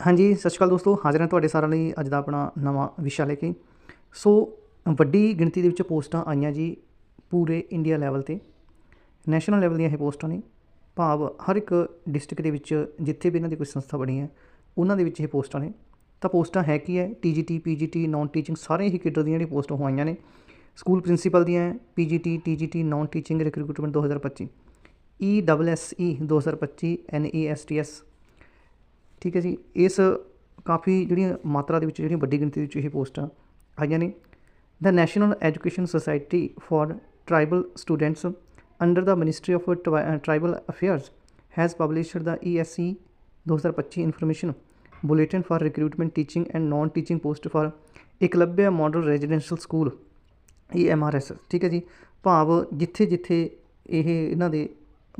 ਹਾਂਜੀ, ਸਤਿ ਸ਼੍ਰੀ ਅਕਾਲ ਦੋਸਤੋ। ਹਾਜ਼ਰ ਹਾਂ ਤੁਹਾਡੇ ਸਾਰਿਆਂ ਲਈ ਅੱਜ ਦਾ ਆਪਣਾ ਨਵਾਂ ਵਿਸ਼ਾ ਲੈ ਕੇ। ਸੋ, ਵੱਡੀ ਗਿਣਤੀ ਦੇ ਵਿੱਚ ਪੋਸਟਾਂ ਆਈਆਂ ਜੀ ਪੂਰੇ ਇੰਡੀਆ ਲੈਵਲ ਤੇ। ਨੈਸ਼ਨਲ ਲੈਵਲ ਦੀਆਂ ਇਹ ਪੋਸਟਾਂ ਨੇ। ਭਾਵ ਹਰ ਇੱਕ ਡਿਸਟ੍ਰਿਕਟ ਦੇ ਵਿੱਚ ਜਿੱਥੇ ਵੀ ਇਹਨਾਂ ਦੀ ਕੋਈ ਸੰਸਥਾ ਬਣੀ ਹੈ, ਉਹਨਾਂ ਦੇ ਵਿੱਚ ਇਹ ਪੋਸਟਾਂ ਨੇ। ਤਾਂ ਪੋਸਟਾਂ ਹੈ ਕੀ ਹੈ? ਟੀਜੀਟੀ ਪੀਜੀਟੀ ਨਾਨ ਟੀਚਿੰਗ ਸਾਰੇ ਹੀ ਕੇਡਰ ਦੀਆਂ ਜਿਹੜੀਆਂ ਪੋਸਟਾਂ ਹੋਈਆਂ ਨੇ। ਸਕੂਲ ਪ੍ਰਿੰਸੀਪਲ ਦੀਆਂ PGT TGT non teaching recruitment 2025 E double S E 2025 N E S T S ਠੀਕ ਹੈ ਜੀ, ਇਸ ਕਾਫੀ ਜਿਹੜੀਆਂ ਮਾਤਰਾ ਦੇ ਵਿੱਚ, ਜਿਹੜੀਆਂ ਵੱਡੀ ਗਿਣਤੀ ਦੇ ਵਿੱਚ ਇਹ ਪੋਸਟਾਂ ਆਈਆਂ ਨੇ। The national education society for tribal students under the ministry of tribal affairs has published the ESC 2025 information bulletin for recruitment teaching and non teaching post for Eklavya model residential school EMRS ਠੀਕ ਹੈ ਜੀ। ਭਾਵ ਜਿੱਥੇ ਜਿੱਥੇ ਇਹ ਇਹਨਾਂ ਦੇ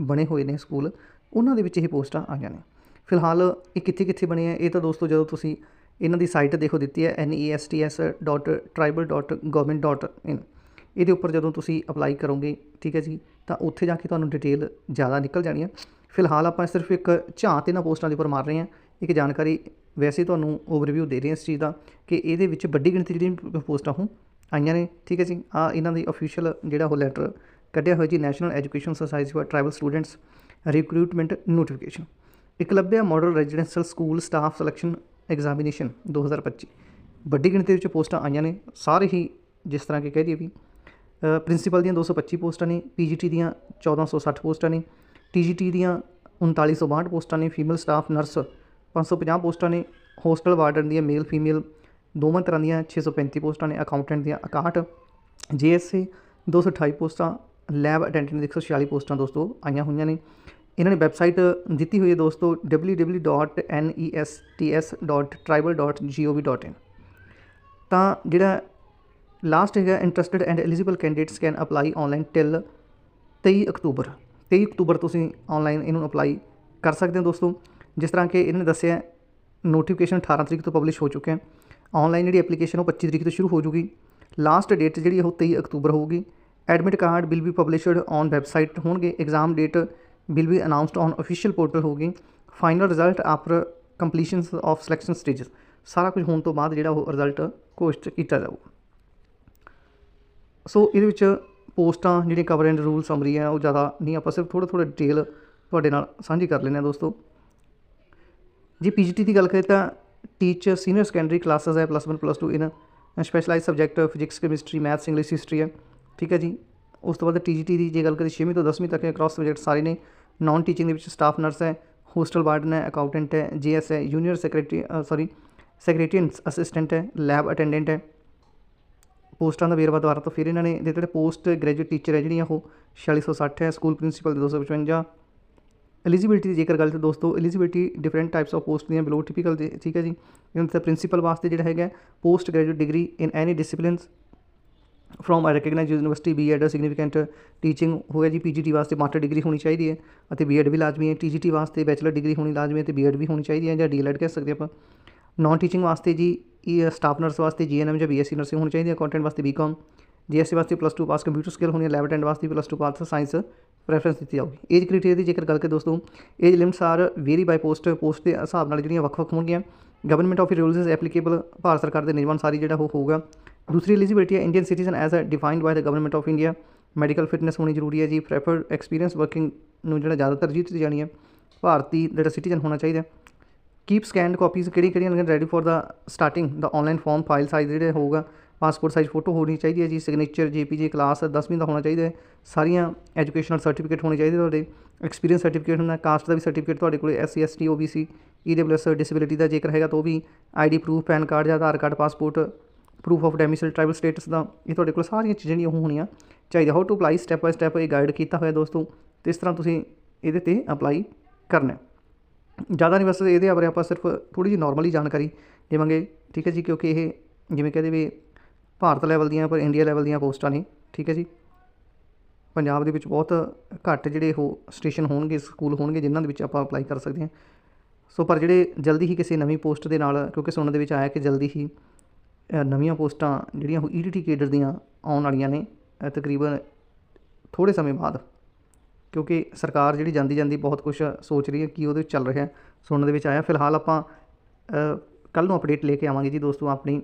ਬਣੇ ਹੋਏ ਨੇ ਸਕੂਲ, ਉਹਨਾਂ ਦੇ ਵਿੱਚ ਇਹ ਪੋਸਟਾਂ ਆਈਆਂ ਨੇ। ਫਿਲਹਾਲ ਇਹ ਕਿੱਥੇ ਕਿੱਥੇ ਬਣੇ ਆ, ਇਹ ਤਾਂ ਦੋਸਤੋ ਜਦੋਂ ਤੁਸੀਂ ਇਹਨਾਂ ਦੀ ਸਾਈਟ ਦੇਖੋ ਦਿੱਤੀ ਹੈ nestes.tribal.government.in ਇਹਦੇ ਉੱਪਰ ਜਦੋਂ ਤੁਸੀਂ ਅਪਲਾਈ ਕਰੋਗੇ, ਠੀਕ ਹੈ ਜੀ, ਤਾਂ ਉੱਥੇ ਜਾ ਕੇ ਤੁਹਾਨੂੰ ਡਿਟੇਲ ਜ਼ਿਆਦਾ ਨਿਕਲ ਜਾਣੀ ਹੈ। ਫਿਲਹਾਲ ਆਪਾਂ ਸਿਰਫ ਇੱਕ ਝਾਤ ਇਹਨਾਂ ਪੋਸਟਾਂ ਦੇ ਉੱਪਰ ਮਾਰ ਰਹੇ ਹਾਂ। ਇੱਕ ਜਾਣਕਾਰੀ ਵੈਸੇ ਤੁਹਾਨੂੰ ਓਵਰਵਿਊ ਦੇ ਰਹੇ ਹਾਂ ਇਸ ਚੀਜ਼ ਦਾ ਕਿ ਇਹਦੇ ਵਿੱਚ ਵੱਡੀ ਗਿਣਤੀ ਜਿਹੜੀਆਂ ਪੋਸਟਾਂ ਹੋ ਆਈਆਂ ਨੇ, ਠੀਕ ਹੈ ਜੀ। ਆ ਇਹਨਾਂ ਦੀ ਅਫੀਸ਼ੀਅਲ ਜਿਹੜਾ ਉਹ ਲੈਟਰ ਕੱਢਿਆ ਹੋਇਆ ਜੀ national education society for tribal students recruitment notification Eklavya model residential school staff selection examination 2025 ਵੱਡੀ ਗਿਣਤੀ ਵਿੱਚ ਪੋਸਟਾਂ ਆਈਆਂ ਨੇ, ਸਾਰੇ ਹੀ ਜਿਸ ਤਰ੍ਹਾਂ ਕਿ ਕਹਿ ਦਈਏ ਵੀ ਪ੍ਰਿੰਸੀਪਲ ਦੀਆਂ 225 ਪੋਸਟਾਂ ਨੇ, ਪੀਜੀਟੀ ਦੀਆਂ 1460 ਪੋਸਟਾਂ ਨੇ, ਟੀਜੀਟੀ ਦੀਆਂ 3962 ਪੋਸਟਾਂ ਨੇ, ਫੀਮੇਲ ਸਟਾਫ ਨਰਸ 550 ਪੋਸਟਾਂ ਨੇ, ਹੋਸਟਲ ਵਾਰਡਨ ਦੀਆਂ ਮੇਲ ਫੀਮੇਲ ਦੋਵਾਂ ਤਰ੍ਹਾਂ ਦੀਆਂ 635 ਪੋਸਟਾਂ ਨੇ, ਅਕਾਊਂਟੈਂਟ ਦੀਆਂ 61 ਜੀਐਸਏ 228 ਪੋਸਟਾਂ, ਲੈਬ ਅਟੈਂਡੈਂਟ ਦੀ 146 ਪੋਸਟਾਂ ਦੋਸਤੋ ਆਈਆਂ ਹੋਈਆਂ ਨੇ। ਇਹਨਾਂ ਨੇ ਵੈਬਸਾਈਟ ਦਿੱਤੀ ਹੋਈ ਹੈ ਦੋਸਤੋ www.nestes.tribal.gov.in ਤਾਂ ਜਿਹੜਾ ਲਾਸਟ ਹੈਗਾ interested and eligible candidates can apply online till 23 October. 23 ਅਕਤੂਬਰ ਤੁਸੀਂ ਆਨਲਾਈਨ ਇਹਨੂੰ ਅਪਲਾਈ ਕਰ ਸਕਦੇ ਹੋ ਦੋਸਤੋ। ਜਿਸ ਤਰ੍ਹਾਂ ਕਿ ਇਹਨਾਂ ਨੇ ਦੱਸਿਆ ਨੋਟੀਫਿਕੇਸ਼ਨ 18 ਤਰੀਕ ਤੋਂ ਪਬਲਿਸ਼ ਹੋ ਚੁੱਕਿਆ ਹੈ। ਆਨਲਾਈਨ ਜਿਹੜੀ ਐਪਲੀਕੇਸ਼ਨ ਉਹ 25 ਤਰੀਕ ਤੋਂ ਸ਼ੁਰੂ ਹੋ ਜੂਗੀ। ਲਾਸਟ ਡੇਟ ਜਿਹੜੀ ਉਹ 23 ਅਕਤੂਬਰ ਹੋਊਗੀ। Admit card will be published on website ਹੋਣਗੇ exam date will be announced on official portal ਹੋਗੀ final result after completion of selection stages ਸਾਰਾ ਕੁਝ ਹੋਣ ਤੋਂ ਬਾਅਦ ਜਿਹੜਾ ਉਹ ਰਿਜ਼ਲਟ ਘੋਸ਼ਿਤ ਕੀਤਾ ਜਾਊਗਾ। ਸੋ ਇਹਦੇ ਵਿੱਚ ਪੋਸਟਾਂ, ਜਿਹੜੀਆਂ ਕਵਰ ਐਂਡ ਰੂਲ ਸਮਰੀ ਹੈ, ਉਹ ਜ਼ਿਆਦਾ ਨਹੀਂ। ਆਪਾਂ ਸਿਰਫ ਥੋੜਾ ਥੋੜਾ ਡਿਟੇਲ ਤੁਹਾਡੇ ਨਾਲ ਸਾਂਝੀ ਕਰ ਲੈਂਦੇ ਹਾਂ ਦੋਸਤੋ। ਜੀ ਪੀਜੀਟੀ ਦੀ ਗੱਲ ਕਰੀਏ ਤਾਂ ਟੀਚਰ ਸੀਨੀਅਰ ਸੈਕੰਡਰੀ ਕਲਾਸਿਸ ਹੈ plus 1 plus 2 in specialise subject physics chemistry maths English history ਹੈ। ਠੀਕ ਹੈ ਜੀ? ਉਸ ਤੋਂ ਬਾਅਦ ਟੀਜੀਟੀ ਦੀ ਜੇ ਗੱਲ ਕਰੀਏ 6ਵੀਂ ਤੋਂ 10ਵੀਂ ਤੱਕ ਕ੍ਰਾਸ ਸਬਜੈਕਟ ਸਾਰੇ ਨੇ ਨਾਨ ਟੀਚਿੰਗ ਦੇ ਵਿੱਚ ਸਟਾਫ ਨਰਸ ਹੈ ਹੋਸਟਲ ਵਾਰਡਨ ਹੈ ਅਕਾਊਂਟੈਂਟ ਹੈ ਜੀਐਸ ਹੈ junior secretary sorry secretariat assistant ਹੈ ਲੈਬ ਅਟੈਂਡੈਂਟ ਹੈ। ਪੋਸਟਾਂ ਦਾ ਵੇਰਵਾ ਦੁਆਰਾ ਤੋਂ ਫਿਰ ਇਹਨਾਂ ਨੇ ਜਿਹੜੇ ਪੋਸਟ ਗ੍ਰੈਜੂਏਟ ਟੀਚਰ ਹੈ ਜਿਹੜੀਆਂ ਉਹ 4660 ਹੈ ਸਕੂਲ ਪ੍ਰਿੰਸੀਪਲ ਦੇ 255 ਐਲੀਜੀਬਿਲਟੀ ਦੀ ਜੇਕਰ ਗੱਲ ਤੇ ਦੋਸਤੋ eligibility different types of post ਦੀਆਂ ਬਿਲੋ ਟਿਪੀਕਲ ਠੀਕ ਹੈ ਜੀ। ਇਹਨਾਂ ਦਾ ਪ੍ਰਿੰਸੀਪਲ ਵਾਸਤੇ ਜਿਹੜਾ ਹੈਗਾ post graduate degree in any disciplines from a recognised university BEd significant teaching ਹੋ ਗਿਆ ਜੀ ਪੀਜੀਟੀ ਵਾਸਤੇ ਮਾਸਟਰ ਡਿਗਰੀ ਹੋਣੀ ਚਾਹੀਦੀ ਹੈ ਅਤੇ ਬੀਐਡ ਵੀ ਲਾਜ਼ਮੀ ਹੈ। ਟੀਜੀਟੀ ਵਾਸਤੇ ਬੈਚਲਰ ਡਿਗਰੀ ਹੋਣੀ ਲਾਜ਼ਮੀ ਹੈ ਤੇ ਬੀਐਡ ਵੀ ਹੋਣੀ ਚਾਹੀਦੀ ਹੈ ਜਾਂ ਡੀਐਲਐਡ ਕਹਿ ਸਕਦੇ ਆਪਾਂ। ਨਾਨ ਟੀਚਿੰਗ ਵਾਸਤੇ ਜੀ, ਇਹ ਸਟਾਫ ਨਰਸ ਵਾਸਤੇ ਜੀਐਨਐਮ ਜਾਂ ਬੀਐਸਸੀ ਨਰਸਿੰਗ ਹੋਣੀ ਚਾਹੀਦੀ ਹੈ। ਕੰਟੈਂਟ ਵਾਸਤੇ ਬੀਕਾਮ ਜੀਐਸਸੀ ਵਾਸਤੇ ਪਲੱਸ 2 ਪਾਸ ਕੰਪਿਊਟਰ ਸਕਿੱਲ ਹੋਣੀ ਹੈ। ਲੈਬ ਅਟੈਂਡ ਵਾਸਤੇ ਪਲੱਸ 2 ਪਾਸ ਸਾਇੰਸ ਪ੍ਰੈਫਰੈਂਸ ਦਿੱਤੀ ਜਾਊਗੀ। ਏਜ ਕ੍ਰਾਈਟੇਰੀਆ ਦੀ ਜੇਕਰ ਗੱਲ ਕਰੀਏ ਦੋਸਤੋ age limits are vary by post post ਦੇ ਹਿਸਾਬ ਨਾਲ ਜਿਹੜੀਆਂ ਵੱਖ-ਵੱਖ ਹੋਣਗੀਆਂ। Government of rules applicable Bharat ਸਰਕਾਰ ਦੇ ਨਿਯਮਾਂ ਸਾਰੀ ਜਿਹੜਾ ਉਹ ਹੋਊਗਾ। ਦੂਸਰੀ ਐਲੀਜੀਬਿਲਟੀ ਹੈ Indian citizen as a defined by the government of India medical fitness ਹੋਣੀ ਜ਼ਰੂਰੀ ਹੈ ਜੀ ਪ੍ਰੈਫਰਡ ਐਕਸਪੀਰੀਅੰਸ ਵਰਕਿੰਗ ਨੂੰ ਜਿਹੜਾ ਜ਼ਿਆਦਾ ਤਰਜੀਹ ਦਿੱਤੀ ਜਾਣੀ ਹੈ, ਭਾਰਤੀ ਜਿਹੜਾ ਸਿਟੀਜ਼ਨ ਹੋਣਾ ਚਾਹੀਦਾ ਕੀਪ ਸਕੈਨਡ ਕਾਪੀਜ਼ ਕਿਹੜੀ ਕਿਹੜੀਆਂ ਨੇ ready for the starting the online form file size ਜਿਹੜੇ ਹੋਊਗਾ ਪਾਸਪੋਰਟ ਸਾਈਜ਼ ਫੋਟੋ ਹੋਣੀ ਚਾਹੀਦੀ ਹੈ ਜੀ ਸਿਗਨੇਚਰ ਜੀਪੀਜੀ ਕਲਾਸ 10ਵੀਂ ਦਾ ਹੋਣਾ ਚਾਹੀਦਾ ਹੈ, ਸਾਰੀਆਂ ਐਜੂਕੇਸ਼ਨਲ ਸਰਟੀਫਿਕੇਟ ਹੋਣੇ ਚਾਹੀਦੇ ਤੁਹਾਡੇ ਐਕਸਪੀਰੀਅੰਸ ਸਰਟੀਫਿਕੇਟ ਹੁੰਦਾ ਕਾਸਟ ਦਾ ਵੀ ਸਰਟੀਫਿਕੇਟ ਤੁਹਾਡੇ ਕੋਲ SC ST OBC EWS disability ਦਾ ਜੇਕਰ ਹੈਗਾ ਤਾਂ ਉਹ ਵੀ ਆਈਡੀ ਪ੍ਰੂਫ ਪੈਨ ਕਾਰਡ ਜਾਂ Aadhaar card passport proof of domicile tribal status ਦਾ, ਇਹ ਤੁਹਾਡੇ ਕੋਲ ਸਾਰੀਆਂ ਚੀਜ਼ਾਂ ਜਿਹੜੀਆਂ ਉਹ ਹੋਣੀਆਂ ਚਾਹੀਦਾ how to apply step by step ਇਹ ਗਾਈਡ ਕੀਤਾ ਹੋਇਆ ਦੋਸਤੋ, ਤੇ ਇਸ ਤਰ੍ਹਾਂ ਤੁਸੀਂ ਇਹਦੇ ਤੇ ਅਪਲਾਈ ਕਰਨਾ ਜ਼ਿਆਦਾ ਨਹੀਂ ਬਸ ਇਹਦੇ ਬਾਰੇ ਆਪਾਂ ਸਿਰਫ ਥੋੜੀ ਜਿਹੀ ਨਾਰਮਲੀ ਜਾਣਕਾਰੀ ਦੇਵਾਂਗੇ, ਠੀਕ ਹੈ ਜੀ? ਕਿਉਂਕਿ ਇਹ ਜਿਵੇਂ ਕਹਦੇ ਵੀ ਭਾਰਤ ਲੈਵਲ ਦੀਆਂ ਪਰ ਇੰਡੀਆ ਲੈਵਲ ਦੀਆਂ ਪੋਸਟਾਂ ਨੇ, ਠੀਕ ਹੈ ਜੀ? ਪੰਜਾਬ ਦੇ ਵਿੱਚ ਬਹੁਤ ਘੱਟ ਜਿਹੜੇ ਉਹ ਸਟੇਸ਼ਨ ਹੋਣਗੇ ਸਕੂਲ ਹੋਣਗੇ, ਜਿਨ੍ਹਾਂ ਦੇ ਵਿੱਚ ਆਪਾਂ ਅਪਲਾਈ ਕਰ ਸਕਦੇ ਹਾਂ। ਸੋ ਪਰ ਜਿਹੜੇ ਜਲਦੀ ਹੀ ਕਿਸੇ ਨਵੀਂ ਪੋਸਟ ਦੇ ਨਾਲ, ਕਿਉਂਕਿ ਸੁਣਨ ਦੇ ਵਿੱਚ ਆਇਆ ਕਿ ਜਲਦੀ ਹੀ ਨਵੀਆਂ ਪੋਸਟਾਂ ਜਿਹੜੀਆਂ ਉਹ ਈਡੀਟੀ ਕੇਡਰ ਦੀਆਂ ਆਉਣ ਵਾਲੀਆਂ ਨੇ ਤਕਰੀਬਨ ਥੋੜੇ ਸਮੇਂ ਬਾਅਦ, ਕਿਉਂਕਿ ਸਰਕਾਰ ਜਿਹੜੀ ਜਾਂਦੀ ਜਾਂਦੀ ਬਹੁਤ ਕੁਝ ਸੋਚ ਰਹੀ ਹੈ ਕੀ ਉਹਦੇ ਵਿੱਚ ਚੱਲ ਰਿਹਾ ਸੁਣਨ ਦੇ ਵਿੱਚ ਆਇਆ। ਫਿਲਹਾਲ ਆਪਾਂ ਕੱਲ ਨੂੰ ਅਪਡੇਟ ਲੈ ਕੇ ਆਵਾਂਗੇ ਜੀ ਦੋਸਤੋ ਆਪਣੀ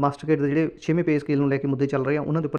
ਮਾਸਟਰ ਗੇਟ ਦੇ ਜਿਹੜੇ 6ਵੇਂ ਪੇ ਸਕੇਲ ਨੂੰ ਲੈ ਕੇ ਮੁੱਦੇ ਚੱਲ ਰਹੇ ਆ, ਉਹਨਾਂ ਦੇ ਉੱਪਰ